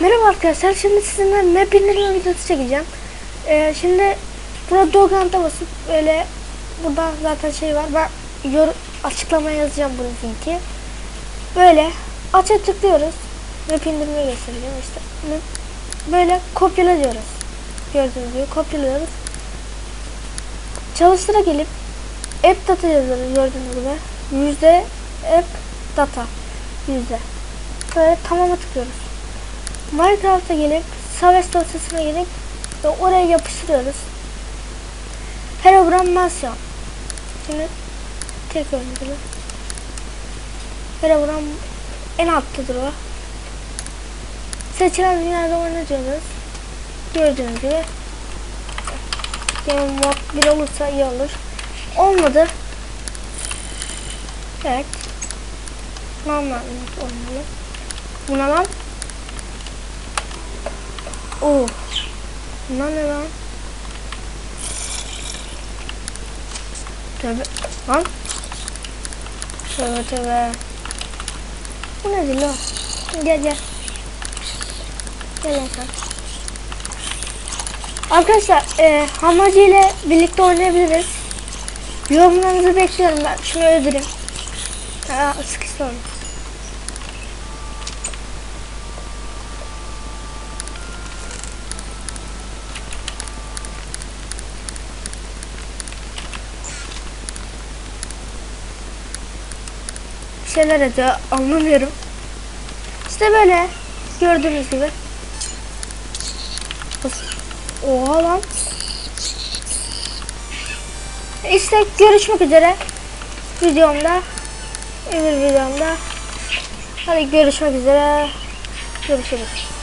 Merhaba arkadaşlar. Şimdi sizinle map indirme videosu çekeceğim. Ee, şimdi burada Dogant'a basıp böyle burada zaten şey var. Ben yor açıklamaya yazacağım bunun linki. Böyle aça tıklıyoruz. Map indirme göstereceğim işte. Böyle kopyala diyoruz. Gördüğünüz gibi kopyalıyoruz. Çalıştıra gelip app data yazıyoruz gördüğünüz gibi. Yüzde app data. Yüzde. Böyle tamama tıklıyoruz. Minecraft'a gelip Savage dosyasına gelip ve oraya yapıştırıyoruz. Herobrine Mansion. Şimdi tekrar edelim. Herobrine en alttadır o. Seçilen dünyada oynatıyoruz. Gördüğünüz gibi. Game mod 1 olursa iyi olur. Olmadı. Evet. Normal olmalı. Buna lan. Oo. Bunlar ne lan? Tövbe. Lan. Tövbe tövbe. Bu nedir lan? Gel gel. Gel lan. Arkadaşlar e, Hamacı ile birlikte oynayabiliriz. Yorumlarınızı bekliyorum ben. Şunu öldüreyim. Aa, sıkıştı onu. Şeyler ediyor anlamıyorum. İşte böyle gördüğünüz gibi. Oha lan. İşte görüşmek üzere videomda. Öbür videomda. Hadi görüşmek üzere. Görüşürüz.